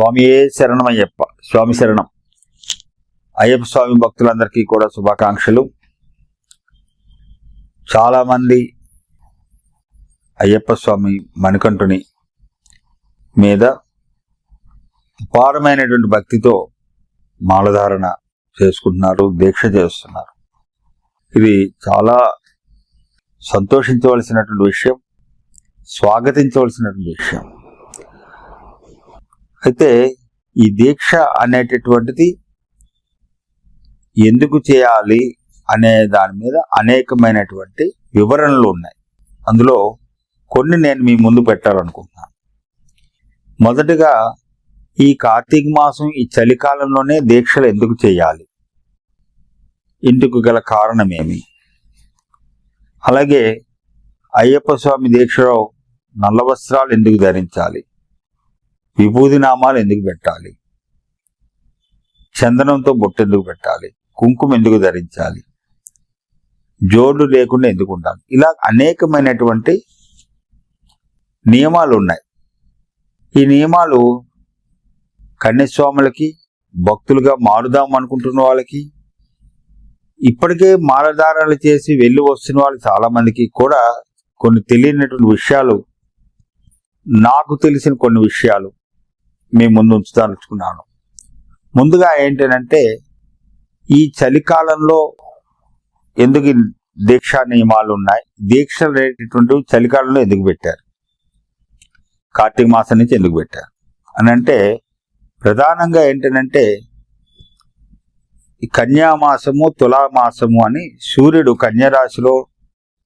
స్వామియే శరణం అయ్యప్ప. స్వామి శరణం. అయ్యప్ప స్వామి భక్తులందరికీ కూడా శుభాకాంక్షలు. చాలామంది అయ్యప్ప స్వామి మణికంఠుని మీద అపారమైనటువంటి భక్తితో మాలధారణ చేసుకుంటున్నారు దీక్ష చేస్తున్నారు. ఇది చాలా సంతోషించవలసినటువంటి విషయం స్వాగతించవలసినటువంటి విషయం. అయితే ఈ దీక్ష అనేటటువంటిది ఎందుకు చేయాలి అనే దాని మీద అనేకమైనటువంటి వివరణలు ఉన్నాయి. అందులో కొన్ని నేను మీ ముందు పెట్టాలనుకుంటున్నాను మొదటగా ఈ కార్తీక మాసం ఈ చలికాలంలోనే దీక్షలు ఎందుకు చేయాలి? ఇందుకు గల కారణమేమి? అలాగే అయ్యప్ప స్వామి దీక్షలో నల్ల వస్త్రాలు ఎందుకు ధరించాలి? విభూది నామాలు ఎందుకు పెట్టాలి? చందనంతో బొట్టు ఎందుకు పెట్టాలి? కుంకుమ ఎందుకు ధరించాలి? జోడు లేకుండా ఎందుకు ఉండాలి? ఇలా అనేకమైనటువంటి నియమాలు ఉన్నాయి. ఈ నియమాలు కన్యస్వాములకి భక్తులుగా మారుదాం అనుకుంటున్న వాళ్ళకి ఇప్పటికే మాలధారాలు చేసి వెళ్ళి వస్తున్న వాళ్ళు చాలామందికి కూడా కొన్ని తెలియనటువంటి విషయాలు నాకు తెలిసిన కొన్ని విషయాలు మీ ముందు ఉంచుతానుకున్నాను ముందుగా ఏంటంటే ఈ చలికాలంలో ఎందుకు దీక్షా నియమాలు ఉన్నాయి? దీక్షలు అనేటటువంటివి చలికాలంలో ఎందుకు పెట్టారు? కార్తీక మాసం నుంచి ఎందుకు పెట్టారు? అని అంటే ప్రధానంగా ఏంటంటే ఈ కన్యామాసము తులామాసము అని సూర్యుడు కన్యరాశిలో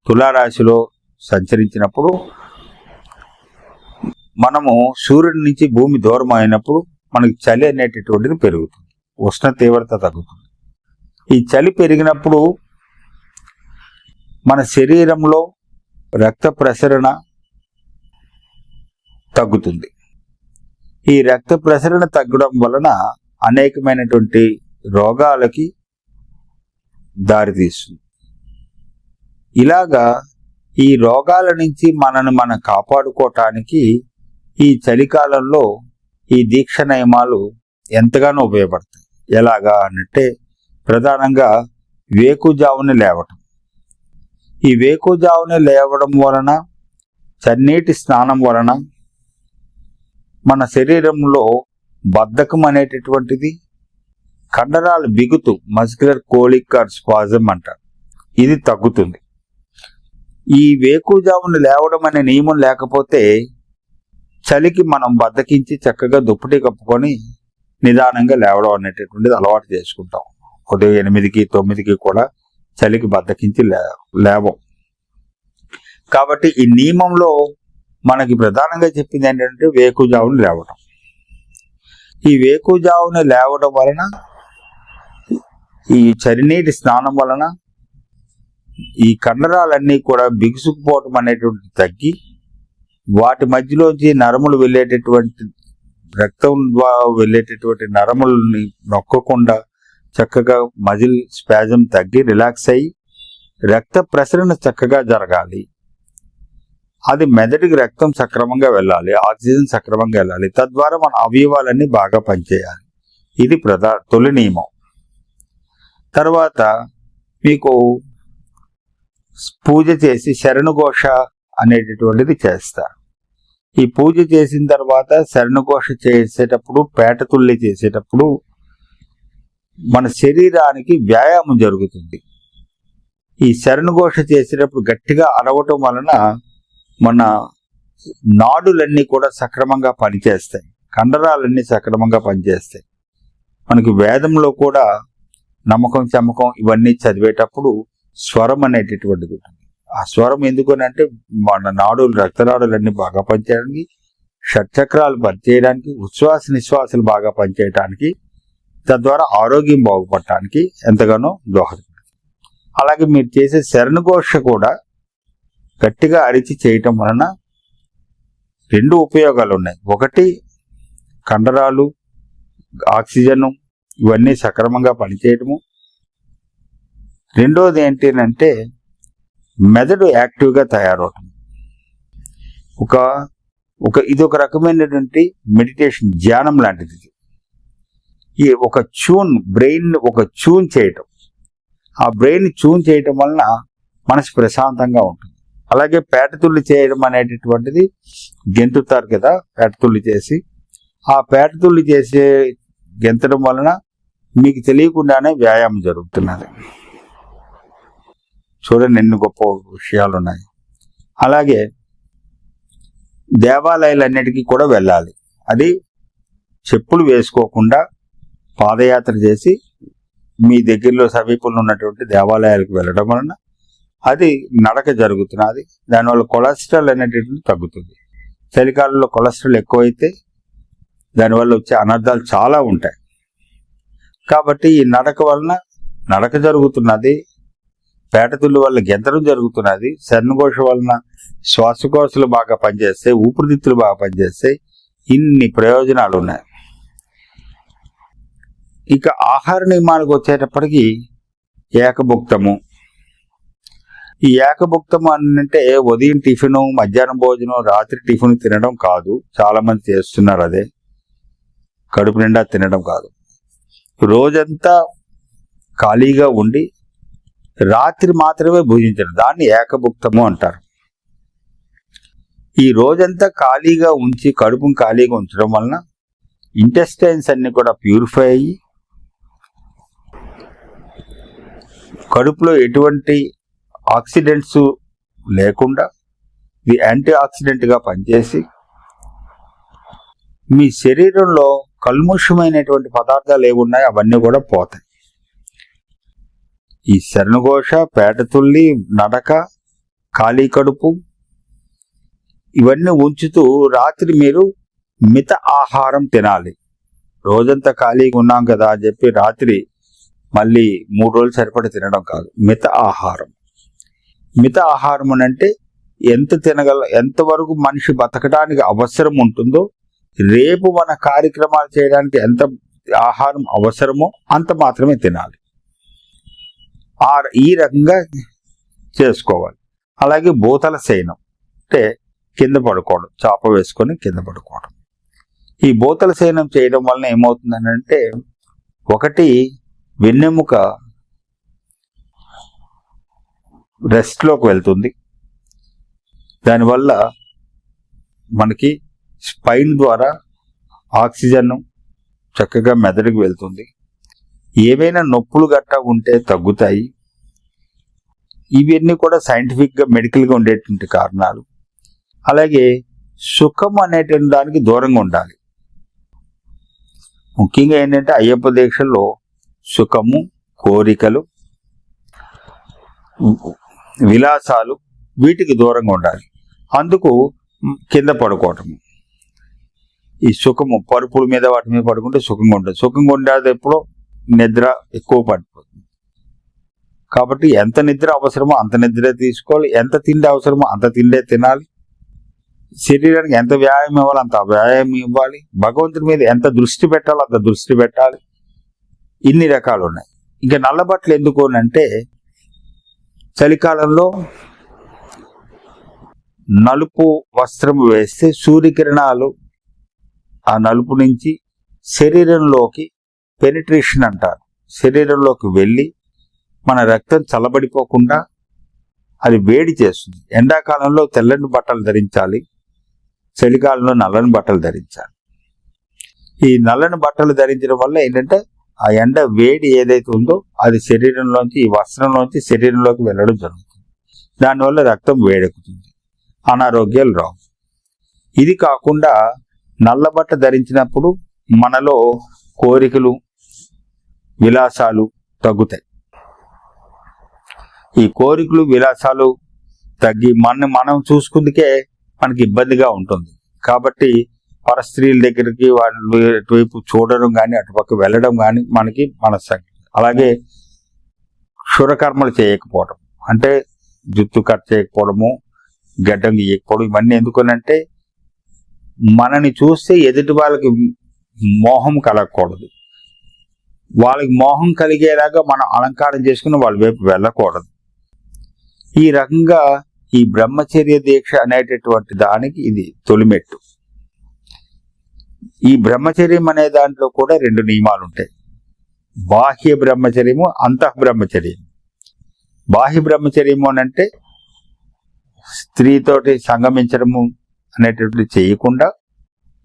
తులారాశిలో సంచరించినప్పుడు మనము సూర్యుడి నుంచి భూమి దూరం అయినప్పుడు మనకి చలి అనేటటువంటిది పెరుగుతుంది. ఉష్ణ తీవ్రత తగ్గుతుంది. ఈ చలి పెరిగినప్పుడు మన శరీరంలో రక్త ప్రసరణ తగ్గుతుంది. ఈ రక్త ప్రసరణ తగ్గడం వలన అనేకమైనటువంటి రోగాలకి దారితీస్తుంది. ఇలాగా ఈ రోగాల నుంచి మనను మనం కాపాడుకోవటానికి ఈ చలికాలంలో ఈ దీక్ష నియమాలు ఎంతగానో ఉపయోగపడతాయి. ఎలాగా అన్నట్టే ప్రధానంగా వేకుజావుని లేవటం. ఈ వేకుజావుని లేవడం వలన చన్నీటి స్నానం వలన మన శరీరంలో బద్ధకం అనేటటువంటిది కండరాలు బిగుతు మస్కులర్ కోలిక్ ఆర్ స్పాజం అంటారు. ఇది తగ్గుతుంది. ఈ వేకుజామును లేవడం అనే నియమం లేకపోతే చలికి మనం బద్దకించి చక్కగా దుప్పటి కప్పుకొని నిదానంగా లేవడం అనేటటువంటిది అలవాటు చేసుకుంటాం. ఉదయం ఎనిమిదికి తొమ్మిదికి కూడా చలికి బద్దకించి లే లేవం. కాబట్టి ఈ నియమంలో మనకి ప్రధానంగా చెప్పింది ఏంటంటే వేకుజావును లేవడం ఈ వేకుజావును లేవడం వలన ఈ చరినీటి స్నానం వలన ఈ కండరాలన్నీ కూడా బిగుసుకుపోవటం అనేటువంటి తగ్గి వాటి మధ్యలోంచి నరములు వెళ్ళేటటువంటి రక్తం ద్వారా వెళ్ళేటటువంటి నరములని నొక్కకుండా చక్కగా మజిల్ స్పాజం తగ్గి రిలాక్స్ అయ్యి రక్త ప్రసరణ చక్కగా జరగాలి. అది మెదడుకి రక్తం సక్రమంగా వెళ్ళాలి ఆక్సిజన్ సక్రమంగా వెళ్ళాలి. తద్వారా మన అవయవాలన్నీ బాగా పనిచేయాలి. ఇది ప్రధా తొలి నియమం. తర్వాత మీకు పూజ చేసి శరణుఘోష అనేటటువంటిది చేస్తారు ఈ పూజ చేసిన తర్వాత శరణుఘోష చేసేటప్పుడు పేటతుల్లి చేసేటప్పుడు మన శరీరానికి వ్యాయామం జరుగుతుంది. ఈ శరణుఘోష చేసేటప్పుడు గట్టిగా అరవటం వలన మన నాడులన్నీ కూడా సక్రమంగా పనిచేస్తాయి. కండరాలన్నీ సక్రమంగా పనిచేస్తాయి. మనకి వేదంలో కూడా నమ్మకం చమ్మకం ఇవన్నీ చదివేటప్పుడు స్వరం అనేటటువంటిది ఆ స్వరం ఎందుకు అంటే మన నాడులు రక్తనాడులన్నీ బాగా పనిచేయడానికి షట్చక్రాలు పనిచేయడానికి ఉచ్ఛ్వాస నిశ్వాసాలు బాగా పనిచేయడానికి తద్వారా ఆరోగ్యం బాగుపడటానికి ఎంతగానో దోహదపడుతుంది అలాగే మీరు చేసే శరణఘోష కూడా గట్టిగా అరిచి చేయటం వలన రెండు ఉపయోగాలు ఉన్నాయి ఒకటి కండరాలు ఆక్సిజన్ ఇవన్నీ సక్రమంగా పనిచేయటము. రెండోది ఏంటి అంటే మెదడు యాక్టివ్గా తయారవుతుంది. ఒక ఒక ఇది ఒక రకమైనటువంటి మెడిటేషన్ ధ్యానం లాంటిది ఇది. ఈ ఒక ట్యూన్ బ్రెయిన్ ఒక ట్యూన్ చేయటం. ఆ బ్రెయిన్ ట్యూన్ చేయటం వలన మనసు ప్రశాంతంగా ఉంటుంది. అలాగే పేటతుల్లి చేయడం అనేటటువంటిది గెంతుతారు కదా పేటతుల్లి చేసి. ఆ పేటతుల్లి చేసే గెంతడం వలన మీకు తెలియకుండానే వ్యాయామం జరుగుతున్నది. చూడండి ఎన్ని గొప్ప విషయాలు ఉన్నాయి అలాగే దేవాలయాలన్నిటికీ కూడా వెళ్ళాలి. అది చెప్పులు వేసుకోకుండా పాదయాత్ర చేసి మీ దగ్గరలో సమీపంలో ఉన్నటువంటి దేవాలయాలకు వెళ్ళడం వలన అది నడక జరుగుతున్నది. దానివల్ల కొలెస్ట్రాల్ అనేటటువంటి తగ్గుతుంది. చలికాలంలో కొలెస్ట్రాల్ ఎక్కువైతే దానివల్ల వచ్చే అనర్థాలు చాలా ఉంటాయి. కాబట్టి ఈ నడక వలన నడక జరుగుతున్నది. పేటతుళ్ళు వల్ల గెంతడం జరుగుతున్నది. శరణఘోష వలన శ్వాసకోశలు బాగా పనిచేస్తాయి. ఊపిరితిత్తులు బాగా పనిచేస్తాయి. ఇన్ని ప్రయోజనాలు ఉన్నాయి ఇక ఆహార నియమాలకు వచ్చేటప్పటికి ఏకభుక్తము. ఈ ఏకభుక్తము అంటే ఉదయం టిఫిను మధ్యాహ్నం భోజనం రాత్రి టిఫిన్ తినడం కాదు. చాలామంది చేస్తున్నారు అదే. కడుపు నిండా తినడం కాదు. రోజంతా ఖాళీగా ఉండి రాత్రి మాత్రమే భుజించడం దాన్ని ఏకభుక్తము అంటారు. ఈ రోజంతా ఖాళీగా ఉంచి కడుపును ఖాళీగా ఉంచడం వలన ఇంటెస్టైన్స్ అన్ని కూడా ప్యూరిఫై అయ్యి కడుపులో ఎటువంటి ఆక్సిడెంట్స్ లేకుండా ఇవి యాంటీ ఆక్సిడెంట్గా పనిచేసి మీ శరీరంలో కల్ముషమైనటువంటి పదార్థాలు ఏమున్నాయో అవన్నీ కూడా పోతాయి. ఈ శరణఘోష పేటతుల్లి నడక ఖాళీ కడుపు ఇవన్నీ ఉంచుతూ రాత్రి మీరు మిత ఆహారం తినాలి. రోజంతా ఖాళీగా ఉన్నాం కదా అని చెప్పి రాత్రి మళ్ళీ మూడు రోజులు సరిపడి తినడం కాదు. మిత ఆహారం. మిత ఆహారం అని అంటే ఎంత తినగల ఎంతవరకు మనిషి బతకడానికి అవసరం ఉంటుందో రేపు మన కార్యక్రమాలు చేయడానికి ఎంత ఆహారం అవసరమో అంత మాత్రమే తినాలి. ఆ ఈ రకంగా చేసుకోవాలి. అలాగే భూతల శయనం అంటే కింద పడుకోవడం చాప వేసుకొని కింద పడుకోవడం. ఈ భూతల శయనం చేయడం వలన ఏమవుతుందంటే ఒకటి వెన్నెముక రెస్ట్లోకి వెళ్తుంది. దానివల్ల మనకి స్పైన్ ద్వారా ఆక్సిజన్ చక్కగా మెదడుకు వెళ్తుంది. ఏవైనా నొప్పులు గట్టా ఉంటే తగ్గుతాయి. ఇవన్నీ కూడా సైంటిఫిక్గా మెడికల్గా ఉండేటువంటి కారణాలు. అలాగే సుఖం అనేటువంటి దానికి దూరంగా ఉండాలి. ముఖ్యంగా ఏంటంటే అయ్యప్ప దీక్షల్లో సుఖము కోరికలు విలాసాలు వీటికి దూరంగా ఉండాలి. అందుకు కింద పడుకోవటం. ఈ సుఖము పరుపుల మీద వాటి మీద పడుకుంటే సుఖంగా ఉంటుంది సుఖంగా ఉండేది ఎప్పుడో నిద్ర ఎక్కువ పడిపోతుంది. కాబట్టి ఎంత నిద్ర అవసరమో అంత నిద్ర తీసుకోవాలి. ఎంత తిండి అవసరమో అంత తిండే తినాలి. శరీరానికి ఎంత వ్యాయామం ఇవ్వాలి అంత వ్యాయామం ఇవ్వాలి. భగవంతుడి మీద ఎంత దృష్టి పెట్టాలో అంత దృష్టి పెట్టాలి. ఇన్ని రకాలు ఉన్నాయి. ఇంకా నల్లబట్టలు ఎందుకు అంటే చలికాలంలో నలుపు వస్త్రం వేస్తే సూర్యకిరణాలు ఆ నలుపు నుంచి శరీరంలోకి పెనిట్రేషన్ అంటారు. శరీరంలోకి వెళ్ళి మన రక్తం చల్లబడిపోకుండా అది వేడి చేస్తుంది. ఎండాకాలంలో తెల్లని బట్టలు ధరించాలి. చలికాలంలో నల్లని బట్టలు ధరించాలి. ఈ నల్లని బట్టలు ధరించడం వల్ల ఏంటంటే ఆ ఎండ వేడి ఏదైతే ఉందో అది శరీరంలోంచి ఈ వస్త్రంలోంచి శరీరంలోకి వెళ్ళడం జరుగుతుంది. దానివల్ల రక్తం వేడెక్కుతుంది. అనారోగ్యాలు రావు. ఇది కాకుండా నల్ల బట్ట ధరించినప్పుడు మనలో కోరికలు విలాసాలు తగ్గుతాయి. ఈ కోరికలు విలాసాలు తగ్గి మన మనం చూసుకుందుకే మనకి ఇబ్బందిగా ఉంటుంది. కాబట్టి పరస్త్రీల దగ్గరికి వాళ్ళు అటువైపు చూడడం కానీ అటుపక్క వెళ్ళడం కానీ మనకి మనస్సాగి అలాగే క్షురకర్మలు చేయకపోవడం అంటే జుత్తు కట్ చేయకపోవడము గడ్డం గీయకపోవడం ఇవన్నీ ఎందుకనంటే మనని చూస్తే ఎదుటి వాళ్ళకి మోహం కలగకూడదు. వాళ్ళకి మోహం కలిగేలాగా మనం అలంకారం చేసుకుని వాళ్ళ వైపు వెళ్ళకూడదు. ఈ రకంగా ఈ బ్రహ్మచర్య దీక్ష అనేటటువంటి దానికి ఇది తొలిమెట్టు. ఈ బ్రహ్మచర్యం అనే దాంట్లో కూడా రెండు నియమాలు ఉంటాయి బాహ్య బ్రహ్మచర్యము అంతః బ్రహ్మచర్యం బాహ్య బ్రహ్మచర్యము అని అంటే స్త్రీతోటి సంగమించడము అనేటటువంటి చేయకుండా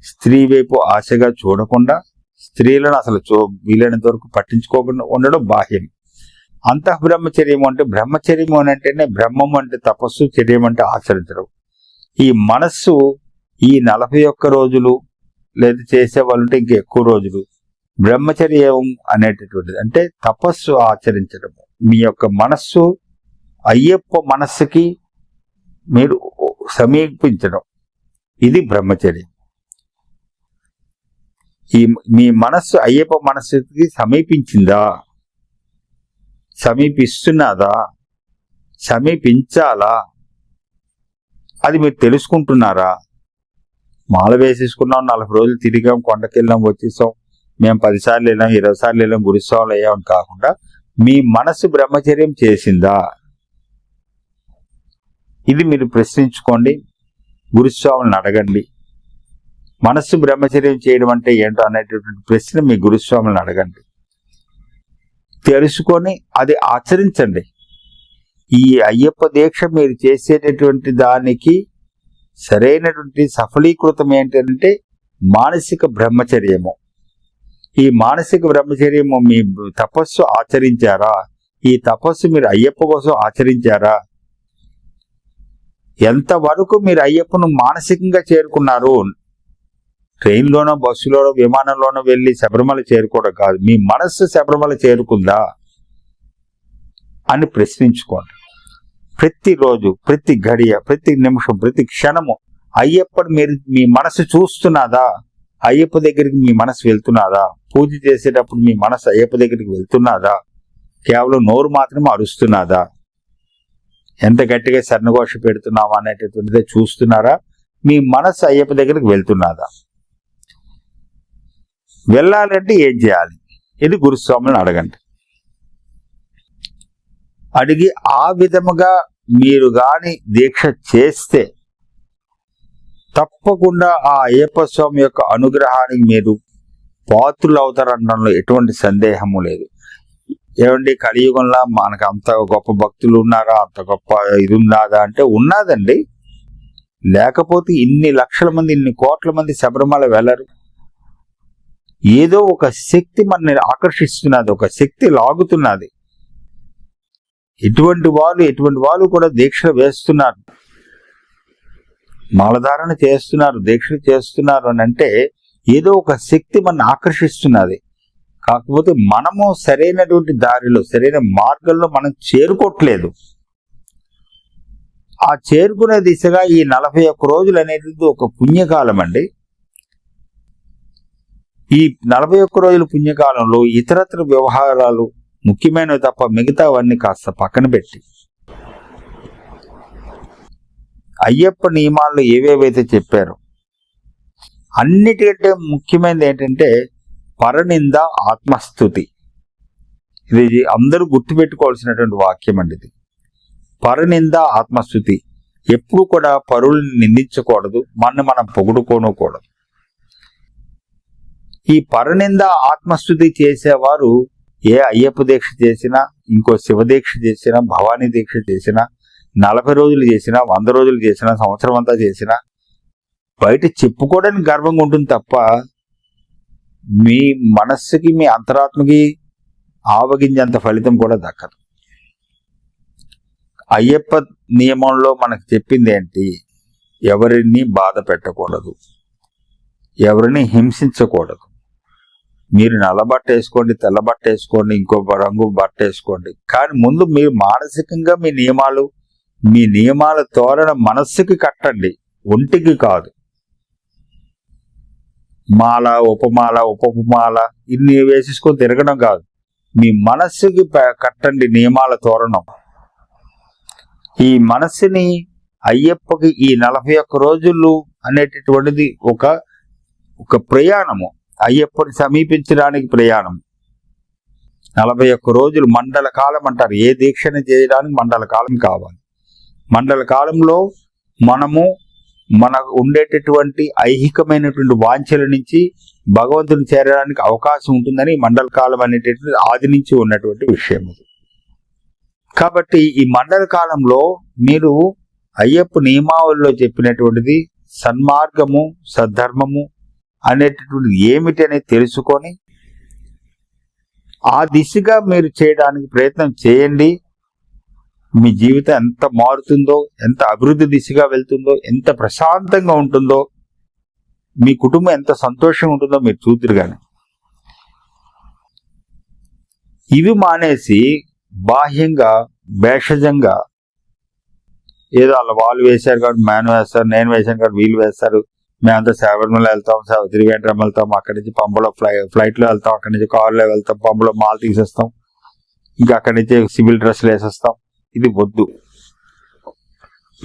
స్త్రీ వైపు ఆశగా చూడకుండా స్త్రీలను అసలు చూ వీలైనంత వరకు పట్టించుకోకుండా ఉండడం బాహ్యం. అంతః బ్రహ్మచర్యం అంటే బ్రహ్మచర్యం అని అంటేనే బ్రహ్మం అంటే తపస్సు చర్యం అంటే ఆచరించడం. ఈ మనస్సు ఈ నలభై ఒక్క రోజులు లేదా చేసే వాళ్ళు ఇంకా ఎక్కువ రోజులు బ్రహ్మచర్యం అనేటటువంటిది. అంటే తపస్సు ఆచరించడం. మీ యొక్క మనస్సు అయ్యప్ప మనస్సుకి మీరు సమీపించడం. ఇది బ్రహ్మచర్యం. ఈ మీ మనస్సు అయ్యప్ప మనస్సుకి సమీపించిందా? సమీపిస్తున్నదా? సమీపించాలా? అది మీరు తెలుసుకుంటున్నారా? మాల వేసేసుకున్నాం నలభై రోజులు తిరిగాం కొండకెళ్ళాం వచ్చేసాం. మేము పదిసార్లు వెళ్ళాం ఇరవై సార్లు వెళ్ళాం గురుస్వాములు అయ్యామని కాకుండా మీ మనసు బ్రహ్మచర్యం చేసిందా? ఇది మీరు ప్రశ్నించుకోండి గురుస్వాములను అడగండి. మనస్సు బ్రహ్మచర్యం చేయడం అంటే ఏంటో అనేటటువంటి ప్రశ్న మీ గురుస్వాములను అడగండి. తెలుసుకొని అది ఆచరించండి. ఈ అయ్యప్ప దీక్ష మీరు చేసేటటువంటి దానికి సరైనటువంటి సఫలీకృతం ఏంటంటే మానసిక బ్రహ్మచర్యము. ఈ మానసిక బ్రహ్మచర్యము మీ తపస్సు ఆచరించారా? ఈ తపస్సు మీరు అయ్యప్ప కోసం ఆచరించారా? ఎంతవరకు మీరు అయ్యప్పను మానసికంగా చేరుకున్నారు? ట్రైన్లోనో బస్సులోనో విమానంలోనో వెళ్ళి శబరిమల చేరుకోవడం కాదు. మీ మనస్సు శబరిమల చేరుకుందా అని ప్రశ్నించుకోండి. ప్రతిరోజు ప్రతి గడియ ప్రతి నిమిషం ప్రతి క్షణము అయ్యప్పని మీరు మీ మనసు చూస్తున్నదా? అయ్యప్ప దగ్గరికి మీ మనసు వెళ్తున్నదా? పూజ చేసేటప్పుడు మీ మనసు అయ్యప్ప దగ్గరికి వెళ్తున్నదా? కేవలం నోరు మాత్రమే అరుస్తున్నదా? ఎంత గట్టిగా సన్నఘోష పెడుతున్నామా అనేటటువంటిదే చూస్తున్నారా? మీ మనసు అయ్యప్ప దగ్గరికి వెళ్తున్నదా? వెళ్ళాలంటే ఏం చేయాలి? ఇది గురుస్వాములను అడగండి. అడిగి ఆ విధముగా మీరు గాని దీక్ష చేస్తే తప్పకుండా ఆ అయ్యప్ప స్వామి యొక్క అనుగ్రహానికి మీరు పాత్రులు అవుతారనడంలో ఎటువంటి సందేహము లేదు. ఏమండి కలియుగంలో మనకు అంత గొప్ప భక్తులు ఉన్నారా? అంత గొప్ప ఇది ఉన్నాదా అంటే ఉన్నదండి. లేకపోతే ఇన్ని లక్షల మంది ఇన్ని కోట్ల మంది శబరిమల వెళ్ళరు. ఏదో ఒక శక్తి మనని ఆకర్షిస్తున్నది ఒక శక్తి లాగుతున్నది. ఇటువంటి వాళ్ళు ఎటువంటి వాళ్ళు కూడా దీక్ష వేస్తున్నారు. మాలధారణ చేస్తున్నారు దీక్ష చేస్తున్నారు అని అంటే ఏదో ఒక శక్తి మన ఆకర్షిస్తున్నది. కాకపోతే మనము సరైనటువంటి దారిలో సరైన మార్గంలో మనం చేరుకోవట్లేదు. ఆ చేరుకునే దిశగా ఈ నలభై ఒక్క రోజులు అనేది ఒక పుణ్యకాలం అండి ఈ నలభై ఒక్క రోజుల పుణ్యకాలంలో ఇతరత్ర వ్యవహారాలు ముఖ్యమైనవి తప్ప మిగతావన్నీ కాస్త పక్కన పెట్టి. అయ్యప్ప నియమాల్లో ఏవేవైతే చెప్పారో అన్నిటికంటే ముఖ్యమైనది ఏంటంటే పరనింద ఆత్మస్థుతి. ఇది అందరూ గుర్తుపెట్టుకోవాల్సినటువంటి వాక్యం అండి ఇది. పరనింద ఆత్మస్థుతి. ఎప్పుడు కూడా పరుల్ని నిందించకూడదు మన మనం పొగుడుకోనకూడదు. ఈ పరనింద ఆత్మస్థుతి చేసేవారు ఏ అయ్యప్ప దీక్ష చేసినా ఇంకో శివ దీక్ష చేసినా భవానీ దీక్ష చేసినా నలభై రోజులు చేసినా వంద రోజులు చేసినా సంవత్సరం అంతా చేసినా బయట చెప్పుకోవడానికి గర్వంగా ఉంటుంది తప్ప మీ మనస్సుకి మీ అంతరాత్మకి ఆవగించేంత ఫలితం కూడా దక్కదు. అయ్యప్ప నియమంలో మనకు చెప్పింది ఏంటి? ఎవరిని బాధ పెట్టకూడదు. ఎవరిని హింసించకూడదు. మీరు నల్ల బట్ట వేసుకోండి తెల్ల బట్ట వేసుకోండి ఇంకో రంగు బట్ట వేసుకోండి. కానీ ముందు మీరు మానసికంగా మీ నియమాలు మీ నియమాల తోరణ మనస్సుకి కట్టండి. ఒంటికి కాదు. మాల ఉపమాల ఉపమాల ఇన్ని వేసేసుకొని తిరగడం కాదు. మీ మనస్సుకి కట్టండి నియమాల తోరణం ఈ మనస్సుని అయ్యప్పకి ఈ నలభై ఒక్క రోజులు అనేటటువంటిది ఒక ఒక ప్రయాణము. అయ్యప్పని సమీపించడానికి ప్రయాణం. నలభై ఒక్క రోజులు మండల కాలం అంటారు. ఏ దీక్షను చేయడానికి మండల కాలం కావాలి. మండల కాలంలో మనము మన ఉండేటటువంటి ఐహికమైనటువంటి వాంఛల నుంచి భగవంతుని చేరడానికి అవకాశం ఉంటుందని మండల కాలం అనేటటువంటి ఆది నుంచి ఉన్నటువంటి విషయం ఇది కాబట్టి ఈ మండల కాలంలో మీరు అయ్యప్ప నియమావళిలో చెప్పినటువంటిది సన్మార్గము సద్ధర్మము అనేటటువంటిది ఏమిటి అనేది తెలుసుకొని ఆ దిశగా మీరు చేయడానికి ప్రయత్నం చేయండి. మీ జీవితం ఎంత మారుతుందో ఎంత అభివృద్ధి దిశగా వెళ్తుందో ఎంత ప్రశాంతంగా ఉంటుందో మీ కుటుంబం ఎంత సంతోషంగా ఉంటుందో మీరు చూద్దరు కానీ ఇవి మానేసి బాహ్యంగా భేషజంగా ఏదో అలా వాళ్ళు వేశారు కాబట్టి మ్యాన్ వేస్తారు నేను వేశాను కాబట్టి వీళ్ళు వేస్తారు మేమంతా శబరిమల వెళ్తాం శ- త్రివేంద్రం వెళ్తాం అక్కడి నుంచి పంబలో ఫ్లై ఫ్లైట్లో వెళ్తాం అక్కడి నుంచి కారులో వెళ్తాం పంబలో మాల్ తీసేస్తాం ఇంకా అక్కడి నుంచి సివిల్ డ్రెస్లు వేసేస్తాం. ఇది వద్దు.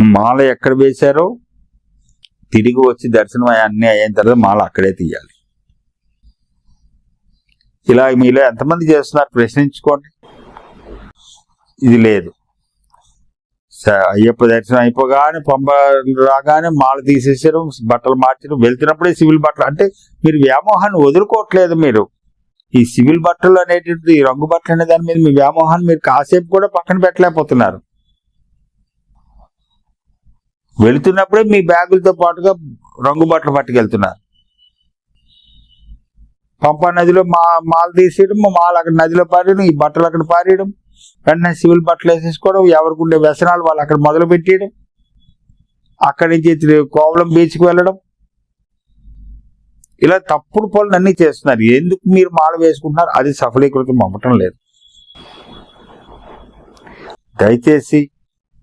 మాల ఎక్కడ వేశారో తిరిగి వచ్చి దర్శనం అన్నీ అయిన తర్వాత మాల అక్కడే తీయాలి. ఇలా మీలో ఎంతమంది చేస్తున్నారు? ప్రశ్నించుకోండి. ఇది లేదు. అయ్యప్ప దర్శనం అయిపోగానే పంప రాగానే మాల తీసేసారు బట్టలు మార్చడం వెళ్తున్నప్పుడే సివిల్ బట్టలు. అంటే మీరు వ్యామోహాన్ని వదులుకోవట్లేదు మీరు. ఈ సివిల్ బట్టలు అనేటువంటి ఈ రంగు బట్టలు అనే దాని మీద మీ వ్యామోహాన్ని మీరు కాసేపు కూడా పక్కన పెట్టలేకపోతున్నారు. వెళుతున్నప్పుడే మీ బ్యాగులతో పాటుగా రంగు బట్టలు పట్టుకెళ్తున్నారు. పంపా నదిలో మా మాల తీసేయడం మాల అక్కడ నదిలో పారేయడం ఈ బట్టలు అక్కడ పారేయడం వెంటనే సివిల్ బట్టలు వేసేసుకోవడం ఎవరికి ఉండే వ్యసనాలు వాళ్ళు అక్కడ మొదలు పెట్టేయడం అక్కడి నుంచి కోవలం బీచ్కి వెళ్ళడం. ఇలా తప్పుడు పనులు అన్ని చేస్తున్నారు. ఎందుకు మీరు మాల వేసుకుంటున్నారు? అది సఫలీకృతం అవ్వటం లేదు. దయచేసి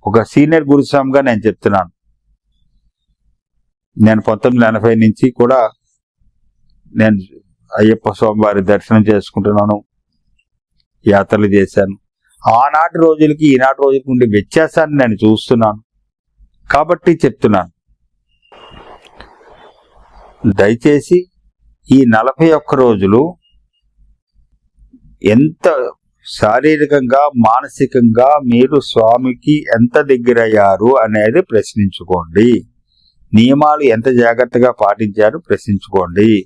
ఒక సీనియర్ గురుస్వామిగా నేను చెప్తున్నాను. నేను పంతొమ్మిది ఎనభై నుంచి కూడా నేను అయ్యప్ప స్వామి వారి దర్శనం చేసుకుంటున్నాను యాత్రలు చేశాను. ఆనాటి రోజులకి ఈనాటి రోజులకి ఉండే వ్యత్యాసాన్ని నేను చూస్తున్నాను. కాబట్టి చెప్తున్నాను. దయచేసి ఈ నలభై ఒక్క రోజులు ఎంత శారీరకంగా మానసికంగా మీరు స్వామికి ఎంత దగ్గరయ్యారు అనేది ప్రశ్నించుకోండి. నియమాలు ఎంత జాగ్రత్తగా పాటించారు ప్రశ్నించుకోండి.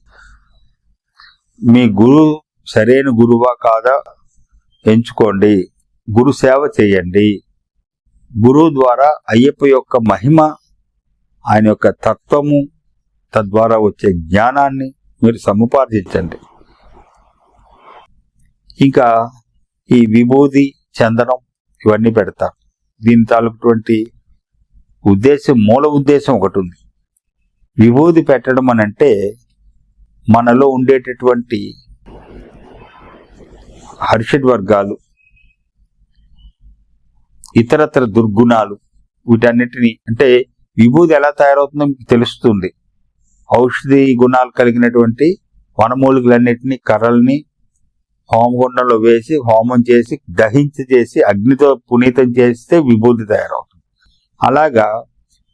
మీ గురువు సరైన గురువా కాదా? ఎంచుకోండి. గురు సేవ చేయండి. గురువు ద్వారా అయ్యప్ప యొక్క మహిమ ఆయన యొక్క తత్వము తద్వారా వచ్చే జ్ఞానాన్ని మీరు సముపార్జించండి. ఇంకా ఈ విభూది చందనం ఇవన్నీ పెడతారు. దీని తాలూకుటువంటి ఉద్దేశం మూల ఉద్దేశం ఒకటి ఉంది. విభూది పెట్టడం అని అంటే మనలో ఉండేటటువంటి హర్షడ్ వర్గాలు ఇతరత్ర దుర్గుణాలు వీటన్నిటిని అంటే విభూది ఎలా తయారవుతుందో మీకు తెలుస్తుంది. ఔషధి గుణాలు కలిగినటువంటి వనమూలికలన్నిటిని కర్రల్ని హోమగుండంలో వేసి హోమం చేసి దహించి చేసి అగ్నితో పునీతం చేస్తే విభూతి తయారవుతుంది. అలాగా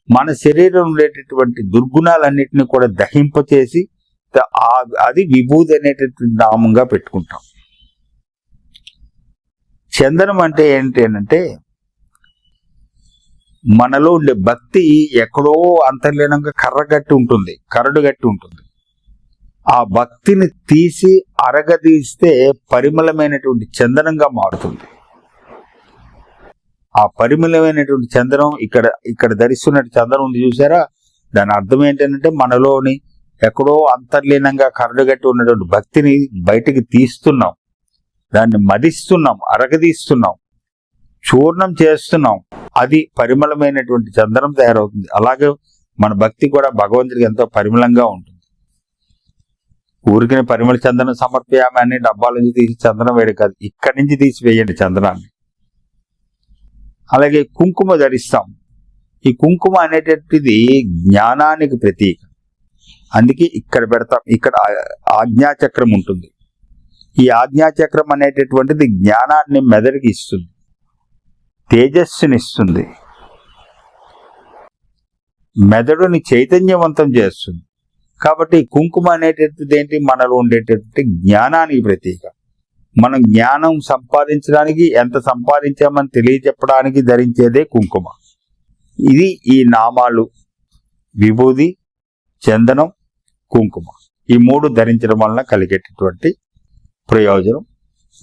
మన శరీరం ఉండేటటువంటి దుర్గుణాలన్నిటిని కూడా దహింపచేసి అది విభూతి అనేటటువంటి నామంగా పెట్టుకుంటాం. చందనం అంటే ఏంటి అంటే మనలో ఉండే భక్తి ఎక్కడో అంతర్లీనంగా కర్రగట్టి ఉంటుంది కరడు గట్టి ఉంటుంది. ఆ భక్తిని తీసి అరగదీస్తే పరిమళమైనటువంటి చందనంగా మారుతుంది. ఆ పరిమళమైనటువంటి చందనం ఇక్కడ ఇక్కడ ధరిస్తున్నట్టు చందనం ఉంది చూసారా? దాని అర్థం ఏంటంటే మనలోని ఎక్కడో అంతర్లీనంగా కరడుగట్టి ఉన్నటువంటి భక్తిని బయటికి తీస్తున్నాం. దాన్ని మదిస్తున్నాం అరగదీస్తున్నాం చూర్ణం చేస్తున్నాం. అది పరిమళమైనటువంటి చందనం తయారవుతుంది. అలాగే మన భక్తి కూడా భగవంతుడికి ఎంతో పరిమళంగా ఉంటుంది. ఊరికిన పరిమళ చందనం సమర్పయామి అని డబ్బాల నుంచి తీసి చందనం వేయడం కాదు. ఇక్కడి నుంచి తీసి వేయండి చందనాన్ని. అలాగే కుంకుమ ధరిస్తాం. ఈ కుంకుమ అనేటటువంటిది జ్ఞానానికి ప్రతీక. అందుకే ఇక్కడ పెడతాం. ఇక్కడ ఆజ్ఞాచక్రం ఉంటుంది. ఈ ఆజ్ఞాచక్రం అనేటటువంటిది జ్ఞానాన్ని మెదడుకి ఇస్తుంది. తేజస్సుని ఇస్తుంది మెదడుని చైతన్యవంతం చేస్తుంది. కాబట్టి కుంకుమ అనేటటువంటిది ఏంటి? మనలో ఉండేటటువంటి జ్ఞానానికి ప్రతీక. మనం జ్ఞానం సంపాదించడానికి ఎంత సంపాదించామని తెలియచెప్పడానికి ధరించేదే కుంకుమ. ఇది ఈ నామాలు విభూది చందనం కుంకుమ. ఈ మూడు ధరించడం వలన కలిగేటటువంటి ప్రయోజనం.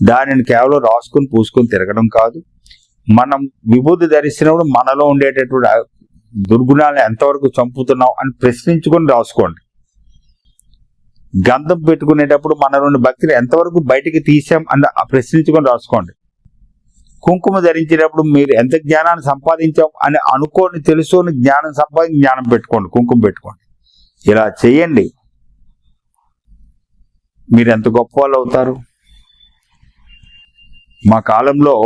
దానిని కేవలం రాసుకుని పూసుకుని తిరగడం కాదు. మనం విభూతి ధరిస్తున్నప్పుడు మనలో ఉండేటటువంటి దుర్గుణాలను ఎంతవరకు చంపుతున్నాం అని ప్రశ్నించుకొని రాసుకోండి. గంధం పెట్టుకునేటప్పుడు మన నుండి భక్తిని ఎంతవరకు బయటికి తీసాం అని ఆ ప్రశ్నించుకొని రాసుకోండి. కుంకుమ ధరించేటప్పుడు మీరు ఎంత జ్ఞానాన్ని సంపాదించాం అని అనుకోని తెలుసుకొని జ్ఞానం సంపాదించి జ్ఞానం పెట్టుకోండి కుంకుమ పెట్టుకోండి. ఇలా చేయండి. మీరు ఎంత గొప్ప వాళ్ళు అవుతారు? మా కాలంలో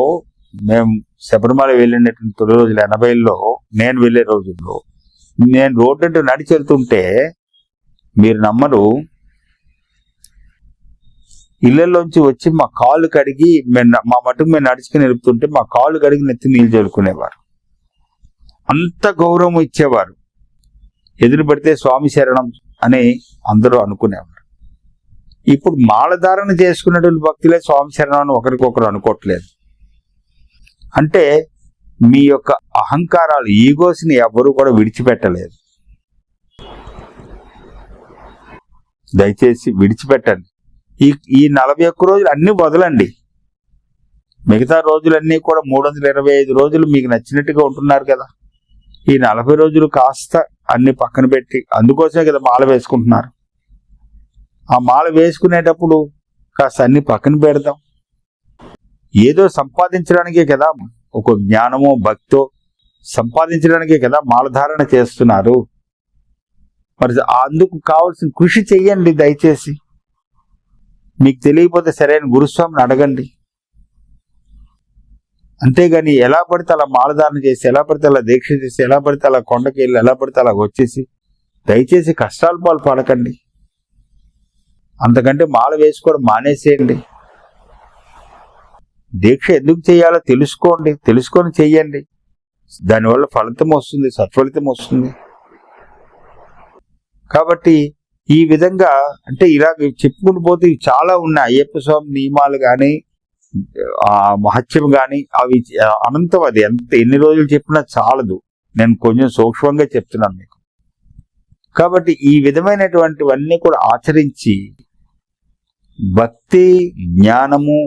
మేము శబరిమల వెళ్ళినటువంటి తొలి రోజులు ఎనభైలో నేను వెళ్ళే రోజుల్లో నేను రోడ్డు అంటే నడిచి వెళ్తుంటే మీరు నమ్మరు. ఇళ్ళలోంచి వచ్చి మా కాళ్ళు కడిగి మేము మా మటుకు మేము నడుచుకుని నిలుపుతుంటే మా కాళ్ళు కడిగి నెత్తి నీళ్ళు చల్లుకునేవారు అంత గౌరవం ఇచ్చేవారు. ఎదురు పెడితే స్వామి శరణం అని అందరూ అనుకునేవారు. ఇప్పుడు మాలధారణ చేసుకున్నటువంటి భక్తులే స్వామి శరణం అని ఒకరికొకరు అనుకోవట్లేదు. అంటే మీ యొక్క అహంకారాలు ఈగోస్ని ఎవ్వరూ కూడా విడిచిపెట్టలేదు. దయచేసి విడిచిపెట్టండి. ఈ ఈ నలభై ఒక్క రోజులు అన్నీ వదలండి. మిగతా రోజులన్నీ కూడా మూడు వందల ఇరవై ఐదు రోజులు మీకు నచ్చినట్టుగా ఉంటున్నారు కదా. ఈ నలభై రోజులు కాస్త అన్ని పక్కన పెట్టి అందుకోసమే కదా మాల వేసుకుంటున్నారు. ఆ మాల వేసుకునేటప్పుడు కాస్త అన్ని పక్కన పెడదాం. ఏదో సంపాదించడానికే కదా ఒక జ్ఞానమో భక్తో సంపాదించడానికే కదా మాలధారణ చేస్తున్నారు. మరి అందుకు కావాల్సిన కృషి చెయ్యండి దయచేసి. మీకు తెలియకపోతే సరైన గురుస్వామిని అడగండి. అంతేగాని ఎలా పడితే అలా మాలధారణ చేసి ఎలా పడితే అలా దీక్ష చేసి ఎలా పడితే అలా కొండకి వెళ్ళి ఎలా పడితే అలా వచ్చేసి దయచేసి కష్టాలు పాలు పడకండి. అంతకంటే మాల వేసుకోవడం మానేసేయండి. దీక్ష ఎందుకు చేయాలో తెలుసుకోండి తెలుసుకొని చెయ్యండి దానివల్ల ఫలితం వస్తుంది సత్ఫలితం వస్తుంది. కాబట్టి ఈ విధంగా అంటే ఇలా చెప్పుకుంటూ పోతే ఇవి చాలా ఉన్నాయి. అయ్యప్ప స్వామి నియమాలు కానీ మహత్యం కానీ అవి అనంతం అది. ఎంత ఎన్ని రోజులు చెప్పినా చాలదు. నేను కొంచెం సూక్ష్మంగా చెప్తున్నాను మీకు. కాబట్టి ఈ విధమైనటువంటివన్నీ కూడా ఆచరించి భక్తి జ్ఞానము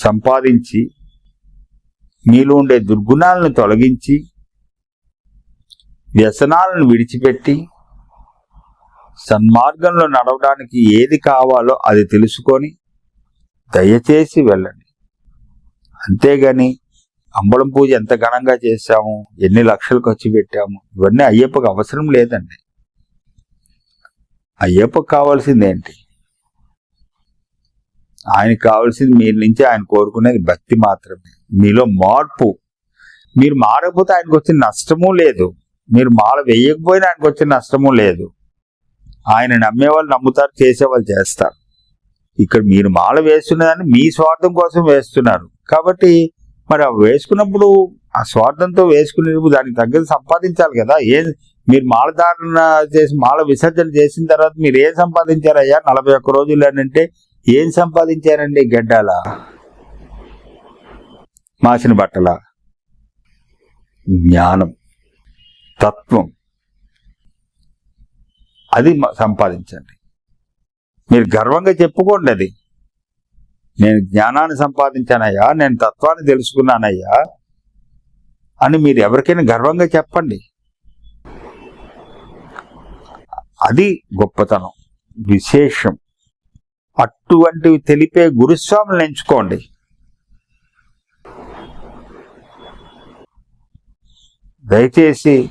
సంపాదించి మీలో ఉండే దుర్గుణాలను తొలగించి వ్యసనాలను విడిచిపెట్టి సన్మార్గంలో నడవడానికి ఏది కావాలో అది తెలుసుకొని దయచేసి వెళ్ళండి. అంతేగాని అంబళం పూజ ఎంత ఘనంగా చేశాము ఎన్ని లక్షలు ఖర్చు పెట్టాము ఇవన్నీ అయ్యప్పకు అవసరం లేదండి. అయ్యప్పకు కావాల్సింది ఏంటి ఆయనకు కావాల్సింది మీ నుంచి ఆయన కోరుకునేది భక్తి మాత్రమే. మీలో మార్పు. మీరు మారకపోతే ఆయనకు వచ్చిన నష్టము లేదు. మీరు మాల వేయకపోయినా ఆయనకు వచ్చిన నష్టము లేదు. ఆయన నమ్మేవాళ్ళు నమ్ముతారు చేసేవాళ్ళు చేస్తారు. ఇక్కడ మీరు మాల వేస్తున్నదాన్ని మీ స్వార్థం కోసం వేస్తున్నారు. కాబట్టి మరి ఆ వేసుకున్నప్పుడు ఆ స్వార్థంతో వేసుకునేటప్పుడు దానికి తగ్గది సంపాదించాలి కదా. ఏ మీరు మాల ధారణ చేసి మాల విసర్జన చేసిన తర్వాత మీరు ఏం సంపాదించారయ్యా? నలభై ఒక్క రోజులు అని అంటే ఏం సంపాదించారండి గడ్డాల? మాసిన బట్టల. జ్ఞానం. తత్వం. అది సంపాదించండి. మీరు గర్వంగా చెప్పుకోండి అది. నేను జ్ఞానాన్ని సంపాదించానయ్యా నేను తత్వాన్ని తెలుసుకున్నానయ్యా అని మీరు ఎవరికైనా గర్వంగా చెప్పండి. అది గొప్పతనం విశేషం. అటువంటివి తెలిపే గురుస్వాములను ఎంచుకోండి. దయచేసి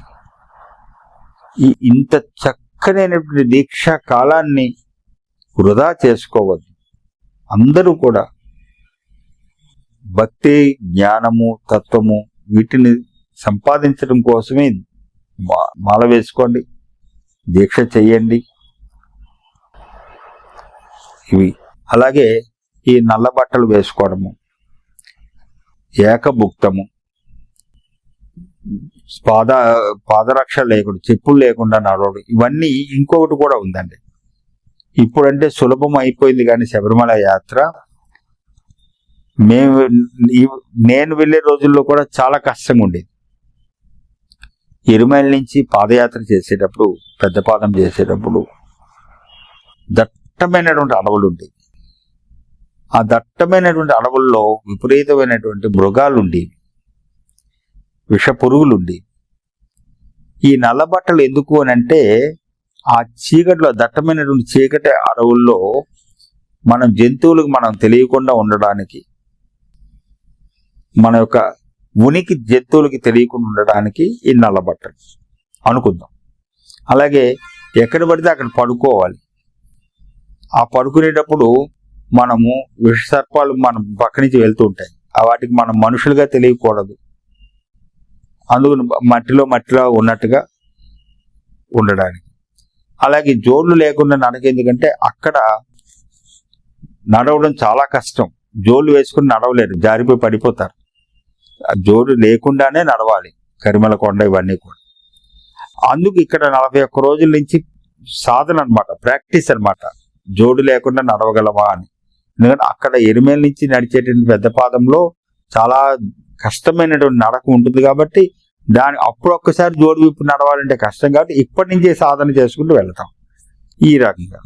ఈ ఇంత చక్కనైనటువంటి దీక్షా కాలాన్ని వృధా చేసుకోవద్దు. అందరూ కూడా భక్తి జ్ఞానము తత్వము వీటిని సంపాదించడం కోసమే మా- మాల వేసుకోండి దీక్ష చేయండి. ఇవి. అలాగే ఈ నల్ల బట్టలు వేసుకోవడము ఏకభుక్తము పాద పాదరక్ష లేకుండా చెప్పులు లేకుండా నడవడం ఇవన్నీ ఇంకొకటి కూడా ఉందండి. ఇప్పుడంటే సులభం అయిపోయింది కానీ శబరిమల యాత్ర మేము నేను వెళ్ళే రోజుల్లో కూడా చాలా కష్టంగా ఉండేది. ఎరుమల నుంచి పాదయాత్ర చేసేటప్పుడు పెద్ద పాదం చేసేటప్పుడు దట్ దట్టమైనటువంటి అడవులు ఉండేవి ఆ దట్టమైనటువంటి అడవుల్లో విపరీతమైనటువంటి మృగాలు ఉండేవి విష పురుగులు ఉండేవి ఈ నల్లబట్టలు ఎందుకు అని అంటే ఆ చీకటిలో దట్టమైనటువంటి చీకటి అడవుల్లో మనం జంతువులకు మనం తెలియకుండా ఉండడానికి మన యొక్క ఉనికి జంతువులకి తెలియకుండా ఉండడానికి ఈ నల్లబట్టలు. అనుకుందాం. అలాగే ఎక్కడ పడితే అక్కడ పడుకోవాలి. ఆ పడుకునేటప్పుడు మనము విషసర్పాలు మన పక్క నుంచి వెళ్తూ ఉంటాయి. ఆ వాటికి మనం మనుషులుగా తెలియకూడదు. అందుకు మట్టిలో మట్టిలో ఉన్నట్టుగా ఉండడానికి. అలాగే జోళ్ళు లేకుండా నడక ఎందుకంటే అక్కడ నడవడం చాలా కష్టం. జోళ్ళు వేసుకుని నడవలేరు. జారిపోయి పడిపోతారు. జోలు లేకుండానే నడవాలి. కరిమల కొండ ఇవన్నీ కూడా. అందుకు ఇక్కడ నలభై ఒక్క రోజుల నుంచి సాధన అనమాట ప్రాక్టీస్ అనమాట జోడు లేకుండా నడవగలవా అని. ఎందుకంటే అక్కడ ఎరిమేల నుంచి నడిచేటువంటి పెద్ద పాదంలో చాలా కష్టమైనటువంటి నడక ఉంటుంది కాబట్టి దాని అప్పుడు ఒక్కసారి జోడు విప్పు నడవాలంటే కష్టం కాబట్టి ఇప్పటి నుంచే సాధన చేసుకుంటూ వెళ్తాం ఈ రకంగా.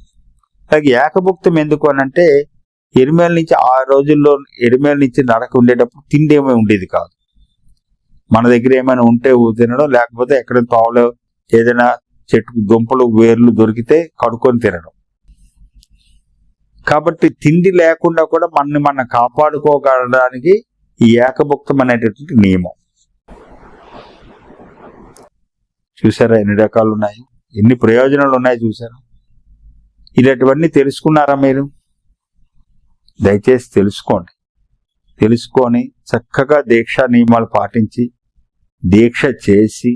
అలాగే ఏకభుక్తం ఎందుకు అని అంటే ఎరిమేల నుంచి ఆ రోజుల్లో ఎరిమేల నుంచి నడక ఉండేటప్పుడు తిండి ఏమీ ఉండేది కాదు. మన దగ్గర ఏమైనా ఉంటే తినడం లేకపోతే ఎక్కడ తోవలో ఏదైనా చెట్టు దుంపలు వేర్లు దొరికితే కడుక్కొని తినడం. కాబట్టి తిండి లేకుండా కూడా మనని మనం కాపాడుకోగలడానికి ఈ ఏకభుక్తం అనేటటువంటి నియమం. చూసారా ఎన్ని రకాలు ఉన్నాయి ఎన్ని ప్రయోజనాలు ఉన్నాయి చూసారా? ఇలాంటివన్నీ తెలుసుకున్నారా మీరు? దయచేసి తెలుసుకోండి. తెలుసుకొని చక్కగా దీక్షా నియమాలు పాటించి దీక్ష చేసి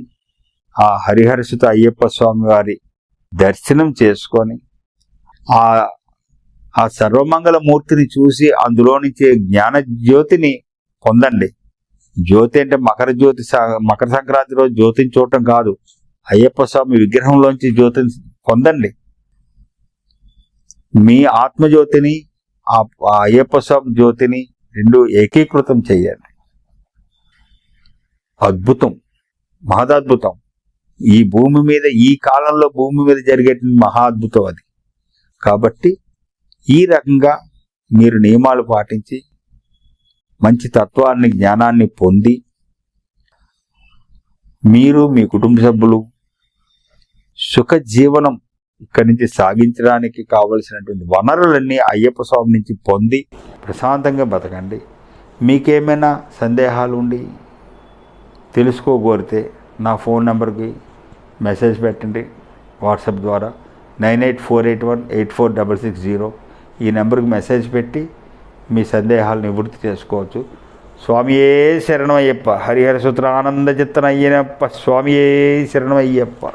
ఆ హరిహరసుత అయ్యప్ప స్వామి వారి దర్శనం చేసుకొని ఆ ఆ సర్వమంగళ మూర్తిని చూసి అందులో నుంచే జ్ఞాన జ్యోతిని పొందండి. జ్యోతి అంటే మకర జ్యోతి మకర సంక్రాంతి రోజు జ్యోతిని చూడటం కాదు. అయ్యప్ప స్వామి విగ్రహంలోంచి జ్యోతిని పొందండి. మీ ఆత్మజ్యోతిని ఆ ఆ అయ్యప్ప స్వామి జ్యోతిని రెండు ఏకీకృతం చేయండి. అద్భుతం. మహదద్భుతం. ఈ భూమి మీద ఈ కాలంలో భూమి మీద జరిగే మహా అద్భుతం అది. కాబట్టి ఈ రకంగా మీరు నియమాలు పాటించి మంచి తత్వాన్ని జ్ఞానాన్ని పొంది మీరు మీ కుటుంబ సభ్యులు సుఖ జీవనం ఇక్కడి నుంచి సాగించడానికి కావలసినటువంటి వనరులన్నీ అయ్యప్ప స్వామి నుంచి పొంది ప్రశాంతంగా బతకండి. మీకేమైనా సందేహాలు ఉండి తెలుసుకోగోరితే నా ఫోన్ నెంబర్కి మెసేజ్ పెట్టండి. వాట్సాప్ ద్వారా nine eight four eight one eight four double six zero ఈ నెంబర్కి మెసేజ్ పెట్టి మీ సందేహాలు నివృత్తి చేసుకోవచ్చు. స్వామియే శరణం అయ్యప్ప హరిహర సూత్ర ఆనంద చిత్తనయ్యనప్ప. స్వామియే శరణం అయ్యప్ప